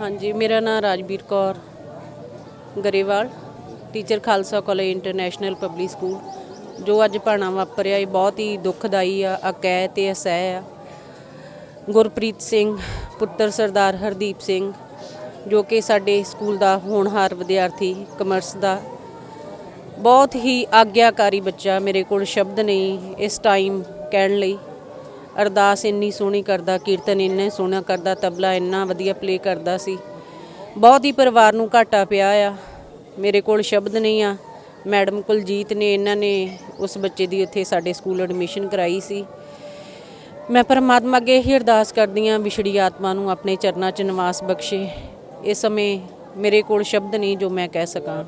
ਹਾਂਜੀ, ਮੇਰਾ ਨਾਮ Rajveer Kaur Grewal, teacher Khalsa college international public school. ਜੋ ਅੱਜ ਭਾਣਾ ਵਾਪਰਿਆ, ਇਹ ਬਹੁਤ ਹੀ ਦੁਖਦਾਈ ਆ ਅਕੈ ਤੇ ਅਸਹਿ ਆ। ਗੁਰਪ੍ਰੀਤ ਸਿੰਘ, ਪੁੱਤਰ ਸਰਦਾਰ ਹਰਦੀਪ ਸਿੰਘ, ਜੋ ਕਿ ਸਾਡੇ ਸਕੂਲ ਦਾ ਹੋਣਹਾਰ ਵਿਦਿਆਰਥੀ ਕਮਰਸ ਦਾ ਬਹੁਤ ਹੀ ਆਗਿਆਕਾਰੀ ਬੱਚਾ ਮੇਰੇ ਕੋਲ ਸ਼ਬਦ ਨਹੀਂ ਇਸ ਟਾਈਮ ਕਹਿਣ ਲਈ। ਅਰਦਾਸ ਇੰਨੀ ਸੋਹਣੀ ਕਰਦਾ ਕੀਰਤਨ ਇੰਨੇ ਸੋਹਣਾ ਕਰਦਾ ਤਬਲਾ ਇੰਨਾ ਵਧੀਆ ਪਲੇ ਕਰਦਾ ਸੀ। ਬਹੁਤ ਹੀ ਪਰਿਵਾਰ ਨੂੰ ਘਾਟਾ ਪਿਆ ਆ। ਮੇਰੇ ਕੋਲ ਸ਼ਬਦ ਨਹੀਂ ਆ। ਮੈਡਮ ਕੁਲਜੀਤ ਨੇ ਇਹਨਾਂ ਨੇ ਉਸ ਬੱਚੇ ਦੀ ਉੱਥੇ ਸਾਡੇ ਸਕੂਲ ਐਡਮਿਸ਼ਨ ਕਰਾਈ ਸੀ। ਮੈਂ ਪਰਮਾਤਮਾ ਅੱਗੇ ਹੀ ਅਰਦਾਸ ਕਰਦੀ ਹਾਂ ਵਿਛੜੀ ਆਤਮਾ ਨੂੰ ਆਪਣੇ ਚਰਨਾਂ 'ਚ ਨਿਵਾਸ ਬਖਸ਼ੇ। ਇਸ ਸਮੇਂ ਮੇਰੇ ਕੋਲ ਸ਼ਬਦ ਨਹੀਂ ਜੋ ਮੈਂ ਕਹਿ ਸਕਾਂ।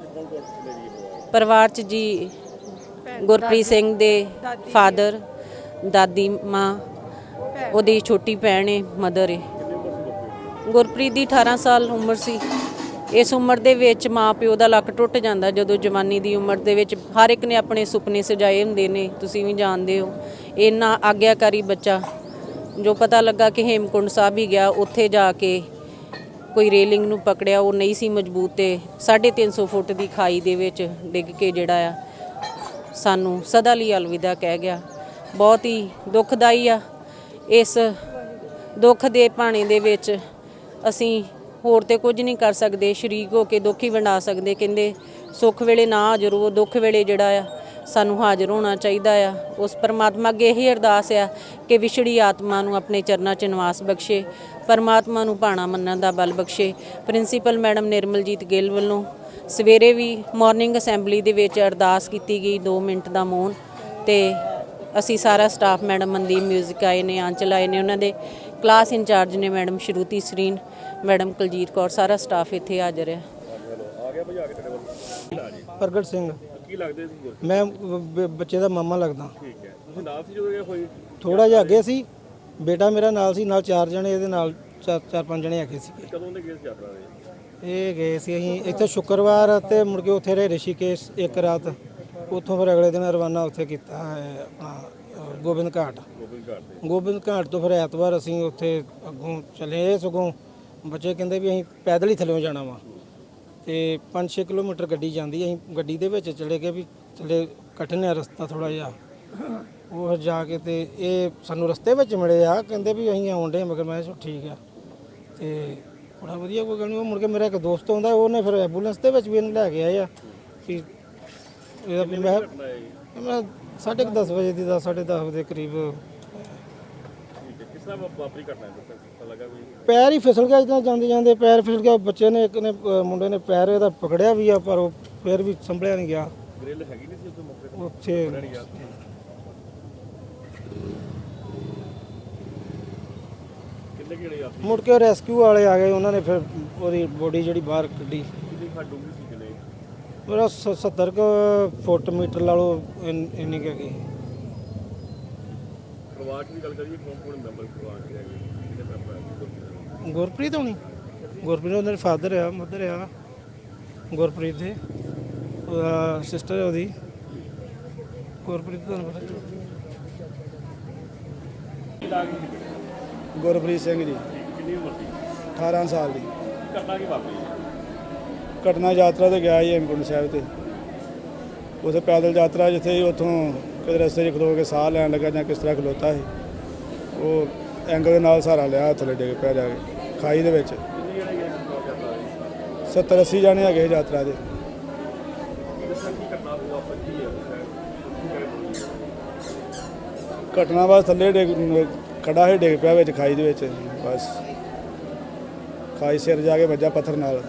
ਪਰਿਵਾਰ 'ਚ ਜੀ ਗੁਰਪ੍ਰੀਤ ਸਿੰਘ ਦੇ ਫਾਦਰ ਦਾਦੀ ਮਾਂ ਉਹਦੀ ਛੋਟੀ ਭੈਣ ਏ ਮਦਰ ਏ। ਗੁਰਪ੍ਰੀਤ ਦੀ 18 ਸਾਲ ਉਮਰ ਸੀ। ਇਸ ਉਮਰ ਦੇ ਵਿੱਚ ਮਾਂ ਪਿਓ ਦਾ ਲੱਕ ਟੁੱਟ ਜਾਂਦਾ ਜਦੋਂ ਜਵਾਨੀ ਦੀ ਉਮਰ ਦੇ ਵਿੱਚ ਹਰ ਇੱਕ ਨੇ ਆਪਣੇ ਸੁਪਨੇ ਸਜਾਏ ਹੁੰਦੇ ਨੇ, ਤੁਸੀਂ ਵੀ ਜਾਣਦੇ ਹੋ। ਇੰਨਾ ਆਗਿਆਕਾਰੀ ਬੱਚਾ, ਜੋ ਪਤਾ ਲੱਗਾ ਕਿ ਹੇਮਕੁੰਡ ਸਾਹਿਬ ਹੀ ਗਿਆ, ਉੱਥੇ ਜਾ ਕੇ ਕੋਈ ਰੇਲਿੰਗ ਨੂੰ ਪਕੜਿਆ, ਉਹ ਨਹੀਂ ਸੀ ਮਜ਼ਬੂਤ ਤੇ 350 ਫੁੱਟ ਦੀ ਖਾਈ ਦੇ ਵਿੱਚ ਡਿੱਗ ਕੇ ਜਿਹੜਾ ਆ, ਸਾਨੂੰ ਸਦਾ ਲਈ ਅਲਵਿਦਾ ਕਹਿ ਗਿਆ। ਬਹੁਤ ਹੀ ਦੁਖਦਾਈ ਆ। ਇਸ ਦੁੱਖ ਦੇ ਭਾਣੇ ਦੇ ਵਿੱਚ ਅਸੀਂ ਹੋਰ ਤੇ ਕੁਝ ਨਹੀਂ ਕਰ ਸਕਦੇ, ਸ਼ਰੀਕ ਹੋ ਕੇ ਦੁੱਖ ਹੀ ਵੰਡਾ ਸਕਦੇ, ਕਹਿੰਦੇ ਸੁੱਖ ਵੇਲੇ ਨਾ ਹਾਜ਼ਰ ਹੋ ਦੁੱਖ ਵੇਲੇ ਜਿਹੜਾ ਆ ਸਾਨੂੰ ਹਾਜ਼ਰ ਹੋਣਾ ਚਾਹੀਦਾ ਆ। ਉਸ ਪਰਮਾਤਮਾ ਅੱਗੇ ਇਹੀ ਅਰਦਾਸ ਆ ਕਿ ਵਿਛੜੀ ਆਤਮਾ ਨੂੰ ਆਪਣੇ ਚਰਨਾਂ 'ਚ ਨਿਵਾਸ ਬਖਸ਼ੇ, ਪਰਮਾਤਮਾ ਨੂੰ ਭਾਣਾ ਮੰਨਣ ਦਾ ਬਲ ਬਖਸ਼ੇ। ਪ੍ਰਿੰਸੀਪਲ ਮੈਡਮ ਨਿਰਮਲਜੀਤ ਗਿੱਲ ਵੱਲੋਂ ਸਵੇਰੇ ਵੀ ਮਾਰਨਿੰਗ ਅਸੈਂਬਲੀ ਦੇ ਵਿੱਚ ਅਰਦਾਸ ਕੀਤੀ ਗਈ 2 ਮਿੰਟ ਦਾ ਮੌਨ ਤੇ ਅਸੀਂ ਸਾਰਾ ਸਟਾਫ ਮੈਡਮ ਮਨਦੀਪ ਮਿਊਜ਼ਿਕ ਆਏ ਨੇ ਆਂਚਲ ਆਏ ਨੇ ਉਹਨਾਂ ਦੇ ਕਲਾਸ ਇੰਚਾਰਜ ਨੇ ਮੈਡਮ ਸ਼ਰੂਤੀ ਸਰੀਨ ਮੈਡਮ ਕੁਲਜੀਤ ਕੌਰ ਸਾਰਾ ਸਟਾਫ ਇੱਥੇ ਹਾਜ਼ਰ ਹੈ। ਪ੍ਰਗਟ ਸਿੰਘ। ਕੀ ਲੱਗਦੇ ਸੀ? ਮੈਂ ਬ- ਬੱਚੇ ਦਾ ਮਾਮਾ ਲੱਗਦਾ। ਠੀਕ ਹੈ। ਤੁਸੀਂ ਨਾਲ ਸੀ ਜਦੋਂ ਇਹ ਹੋਈ? ਥੋੜਾ ਜਿਹਾ ਅੱਗੇ ਸੀ। ਬੇਟਾ ਮੇਰਾ ਨਾਲ ਸੀ ਨਾਲ ਚਾਰ ਜਣੇ ਇਹਦੇ ਨਾਲ ਚਾਰ ਚਾਰ ਪੰਜ ਜਣੇ ਹੈਗੇ ਸੀਗੇ। ਕਦੋਂ ਦੇ ਗਏ ਸੀ ਯਾਤਰਾ ਦੇ? ਇਹ ਗਏ ਸੀ ਅਸੀਂ ਇੱਥੇ ਸ਼ੁੱਕਰਵਾਰ ਤੇ ਮੁੜ ਕੇ ਉੱਥੇ ਰਹੇ ਰਿਸ਼ੀਕੇਸ਼ ਇੱਕ ਰਾਤ। ਉੱਥੋਂ ਫਿਰ ਅਗਲੇ ਦਿਨ ਰਵਾਨਾ ਉੱਥੇ ਕੀਤਾ ਹੈ ਆਪਣਾ ਅ, ਗੋਬਿੰਦ ਘਾਟ। ਗੋਬਿੰਦ ਘਾਟ ਤੇ ਗੋਬਿੰਦ ਘਾਟ ਤੋਂ ਫਿਰ ਐਤਵਾਰ ਅਸੀਂ ਉੱਥੇ ਅੱਗੋਂ ਚਲੇ ਸਗੋਂ। ਬੱਚੇ ਕਹਿੰਦੇ ਵੀ ਅਸੀਂ ਪੈਦਲ ਹੀ ਥੱਲੇ ਜਾਣਾ ਵਾ। ਤੇ 5-6 ਕਿਲੋਮੀਟਰ ਗੱਡੀ ਜਾਂਦੀ ਅਸੀਂ ਗੱਡੀ ਦੇ ਵਿੱਚ ਚਲੇ ਗਏ ਵੀ ਥੱਲੇ ਕਠਿਨ ਹੈ ਰਸਤਾ ਥੋੜਾ ਜਿਹਾ। ਉਹ ਫਿਰ ਜਾ ਕੇ ਤੇ ਇਹ ਸਾਨੂੰ ਰਸਤੇ ਵਿੱਚ ਮਿਲੇ ਆ ਕਹਿੰਦੇ ਵੀ ਅਸੀਂ ਆਉਂਦੇ ਮਗਰ ਮੈਂ ਕਿਹਾ ਠੀਕ ਆ। ਤੇ ਬੜਾ ਵਧੀਆ ਕੋਈ ਗੱਲ ਨਹੀਂ ਉਹ ਮੁੜ ਕੇ ਮੇਰਾ ਇੱਕ ਦੋਸਤ ਆਉਂਦਾ ਉਹਨੇ ਫਿਰ ਐਂਬੂਲੈਂਸ ਦੇ ਵਿੱਚ ਵੀ ਇਹਨੂੰ ਲੈ ਕੇ ਆਏ ਆ ਵੀ ਇਹਦਾ ਵੀ ਮੈਂ ਮੈਂ ਸਾਢੇ ਕੁ ਦਸ ਵਜੇ ਦੀ ਦਸ ਸਾਢੇ ਦਸ ਵਜੇ ਦੇ ਕਰੀਬ। ਠੀਕ ਹੈ ਕਿਸ ਤਰ੍ਹਾਂ ਵਾਪਰੀ ਘਟਨਾ ਹੈ ਪਤਾ ਲੱਗਾ ਕੋਈ? ਪੈਰ ਹੀ ਫਿਸਲ ਗਿਆ ਜਦੋਂ ਜਾਂਦੇ ਜਾਂਦੇ ਪੈਰ ਫਿਸਲ ਗਿਆ ਬੱਚੇ ਨੇ ਇੱਕ ਨੇ ਅ, ਮੁੰਡੇ ਨੇ ਪੈਰ ਇਹਦਾ ਪਕੜਿਆ ਵੀ ਆ ਪਰ ਉਹ ਫਿਰ ਵੀ ਸੰਭਲਿਆ ਨਹੀਂ ਗਿਆ। ਗ੍ਰਿਲ ਹੈਗੀ ਨਹੀਂ ਸੀ ਉਸ ਮੌਕੇ ਤੇ? ਉੱਥੇ ਨਹੀਂ ਯਾਦ ਕਿੰਨੇ ਕਿਹੜੇ ਯਾਤਰੀ ਮੁੜ ਕੇ ਰੈਸਕਿਊ ਵਾਲੇ ਆ ਗਏ ਉਹਨਾਂ ਨੇ ਫਿਰ ਉਹਦੀ ਬੋਡੀ ਜਿਹੜੀ ਬਾਹਰ ਕੱਢੀ। ਕਿੰਨੀ ਖਾ ਡੂੰਗੀ ਸੀ? ਮੇਰਾ 70 ਕੁ ਫੁੱਟ ਮੀਟਰ ਲਾ ਲਓ ਇੰਨ- ਇੰਨੀ ਕੁ ਹੈਗੀ। ਪਰਿਵਾਰ ਦੀ ਗੱਲ ਕਰੀਏ ਕੌਣ ਕੌਣ ਮੈਂਬਰ ਪਰਿਵਾਰ ਦੇ ਹੈਗੇ? ਕਿੰਨੇ ਮੈਂਬਰ ਹੈ ਗੁਰਪ੍ਰੀਤ ਦੇ? ਹੋਣੀ। ਗੁਰਪ੍ਰੀਤ ਉਹਨਾਂ ਦੇ ਫਾਦਰ ਆ ਮਦਰ ਆ। ਗੁਰਪ੍ਰੀਤ ਦੇ। ਉਹਦਾ ਸਿਸਟਰ ਉਹਦੀ। ਗੁਰਪ੍ਰੀਤ ਤੁਹਾਨੂੰ ਪਤਾ ਗੁਰਪ੍ਰੀਤ ਸਿੰਘ ਜੀ। ਕਿੰਨੀ ਉਮਰ ਸੀ 18 ਸਾਲ ਦੀ। ਘਟਨਾ ਕੀ ਵਾਪਰੀ? ਘਟਨਾ ਯਾਤਰਾ ਤੇ ਗਿਆ ਸੀ ਹੇਮਕੁੰਟ ਸਾਹਿਬ ਤੇ। ਉਥੇ ਪੈਦਲ ਯਾਤਰਾ ਜਿੱਥੇ ਸੀ, ਉੱਥੋਂ ਕਿਤੇ ਰਸਤੇ 'ਚ ਖਲੋ ਕੇ ਸਾਹ ਲੈਣ ਲੱਗਾ ਜਾਂ ਕਿਸ ਤਰ੍ਹਾਂ ਖਲੋਤਾ ਸੀ। ਉਹ ਐਂਗਲ ਦੇ ਨਾਲ ਸਹਾਰਾ ਲਿਆ ਥੱਲੇ ਡਿੱਗ ਪਿਆ ਜਾ ਕੇ, ਖਾਈ ਦੇ ਵਿੱਚ। ਕਿੰਨੇ ਜਿਹੜੇ 70 80 ਜਾਣੇ ਹੈਗੇ ਯਾਤਰਾ ਦੇ ਘਟਨਾ ਬਸ ਥੱਲੇ ਡਿੱਗ ਖੜਾ ਹੈ ਡਿੱਗ ਪਿਆ ਵਿੱਚ, ਖਾਈ ਦੇ ਵਿੱਚ, ਬਸ। ਖਾਈ ਸਿਰ ਜਾ ਕੇ ਵੱਜਾ ਪੱਥਰ ਨਾਲ।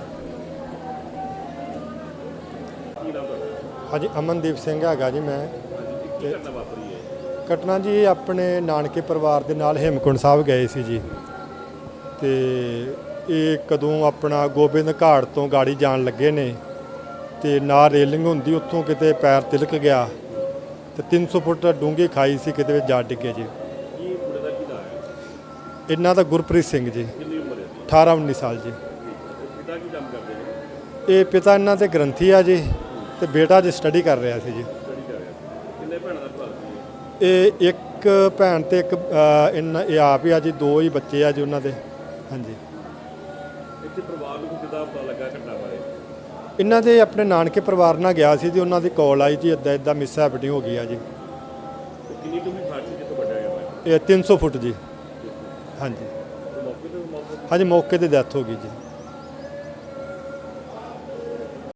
ਹਾਂਜੀ ਅਮਨਦੀਪ ਸਿੰਘ ਹੈਗਾ ਜੀ ਮੈਂ। ਤੇ ਘਟਨਾ ਜੀ ਆਪਣੇ ਨਾਨਕੇ ਪਰਿਵਾਰ ਦੇ ਨਾਲ ਹੇਮਕੁੰਡ ਸਾਹਿਬ ਗਏ ਸੀ ਜੀ। ਤੇ ਇਹ ਕਦੋਂ ਆਪਣਾ ਗੋਬਿੰਦ ਘਾਟ ਤੋਂ ਗਾੜੀ ਜਾਣ ਲੱਗੇ ਨੇ ਤੇ ਨਾ ਰੇਲਿੰਗ ਹੁੰਦੀ ਉੱਥੋਂ ਕਿਤੇ ਪੈਰ ਤਿਲਕ ਗਿਆ ਤੇ 300 ਫੁੱਟ ਡੂੰਘੀ ਖਾਈ ਸੀ ਕਿਤੇ ਵਿੱਚ ਜਾ ਡਿੱਗੇ ਜੀ। ਕੀ ਕੀ ਇਹਨਾਂ ਦਾ ਗੁਰਪ੍ਰੀਤ ਸਿੰਘ ਜੀ। ਕਿੰਨੀ ਉਮਰ ਹੈ? 18 19 ਸਾਲ ਜੀ। ਪਿਤਾ ਕੀ ਕੰਮ ਕਰਦੇ ਨੇ? ਇਹ ਪਿਤਾ ਇਹਨਾਂ ਦੇ ਗ੍ਰੰਥੀ ਆ ਜੀ। ਤੇ ਬੇਟਾ ਜੀ ਸਟੱਡੀ ਕਰ ਰਿਹਾ ਸੀ ਜੀ। ਕਿੰਨੇ ਭੈਣਾਂ ਦਾ ਭਰਾ ਇਹ? ਇੱਕ ਭੈਣ ਤੇ ਇੱਕ ਅ, ਇਹਨਾਂ ਇਹ ਆਪ ਹੀ ਆ ਜੀ ਦੋ ਹੀ ਬੱਚੇ ਆ ਜੀ ਉਹਨਾਂ ਦੇ। ਹਾਂਜੀ। ਇੱਥੇ ਪਰਿਵਾਰ ਨੂੰ ਕਿਦਾਂ ਪਤਾ ਲੱਗਾ ਘਟਨਾ ਬਾਰੇ? ਇਹਨਾਂ ਦੇ ਆਪਣੇ ਨਾਨਕੇ ਪਰਿਵਾਰ ਨਾਲ ਗਿਆ ਸੀ ਜੀ ਉਹਨਾਂ ਦੀ ਕਾਲ ਆਈ ਜੀ ਇਦਾਂ ਇਦਾਂ ਮਿਸ ਹੈਪਨਿੰਗ ਹੋ ਗਈ ਆ ਜੀ। ਤੇ ਕਿੰਨੀ ਡੂੰਘੀ ਖਾਟ ਸੀ? ਜਿੱਥੋਂ ਵੱਢਿਆ ਗਿਆ ਵਾ ਇਹ 300 ਫੁੱਟ ਜੀ। ਹਾਂਜੀ। ਤੇ ਮੌਕੇ ਤੇ ਮੌਕੇ ਤੇ ਹਾਂਜੀ ਮੌਕੇ ਤੇ ਡੈਥ ਹੋ ਗਈ ਜੀ।